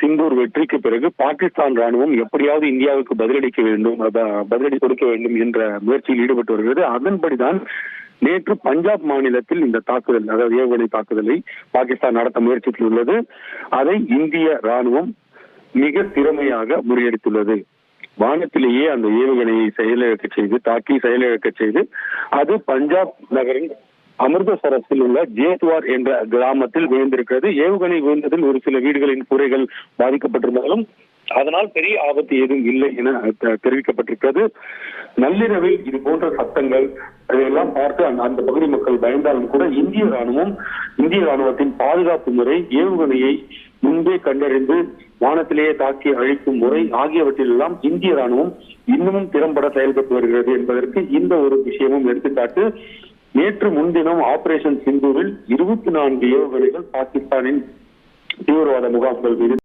சிந்தூர் வெற்றிக்கு பிறகு பாகிஸ்தான் ராணுவம் எப்படியாவது இந்தியாவுக்கு பதிலளிக்க வேண்டும் பதிலடி கொடுக்க வேண்டும் என்ற முயற்சியில் ஈடுபட்டு வருகிறது. அதன்படிதான் நேற்று பஞ்சாப் மாநிலத்தில் இந்த தாக்குதல் அதாவது ஏவுகணை தாக்குதலை பாகிஸ்தான் நடத்த முயற்சித்துள்ளது அதை இந்திய ராணுவம் மிக திறமையாக முறியடித்துள்ளது. வானத்திலேயே அந்த ஏவுகணையை செயலிழக்க செய்து தாக்கி செயலிழக்க செய்து அது பஞ்சாப் நகரின் அமிர்தசரஸில் உள்ள ஜேத்வார் என்ற கிராமத்தில் விழுந்திருக்கிறது. ஏவுகணை விழுந்ததில் ஒரு சில வீடுகளின் கூரைகள் பாதிக்கப்பட்டிருந்தாலும் அதனால் பெரிய ஆபத்து ஏதும் இல்லை என தெ- தெரிவிக்கப்பட்டிருக்கிறது. நள்ளிரவில் இது போன்ற சத்தங்கள் அதையெல்லாம் பார்த்து அந்த- அந்த பகுதி மக்கள் பயந்தாலும் கூட இந்திய ராணுவம் இந்திய ராணுவத்தின் பாதுகாப்பு முறை ஏவுகணையை முன்பே கண்டறிந்து வானத்திலேயே தாக்கி அழிக்கும் முறை ஆகியவற்றிலெல்லாம் இந்திய ராணுவம் இன்னமும் திறம்பட செயல்பட்டு வருகிறது என்பதற்கு இந்த ஒரு விஷயமும் எடுத்துக்காட்டு. நேற்று முன்தினம் ஆபரேஷன் சிந்தூரில் இருபத்தி நான்கு ஏவுகணைகள் பாகிஸ்தானின் தீவிரவாத முகாம்கள் மீது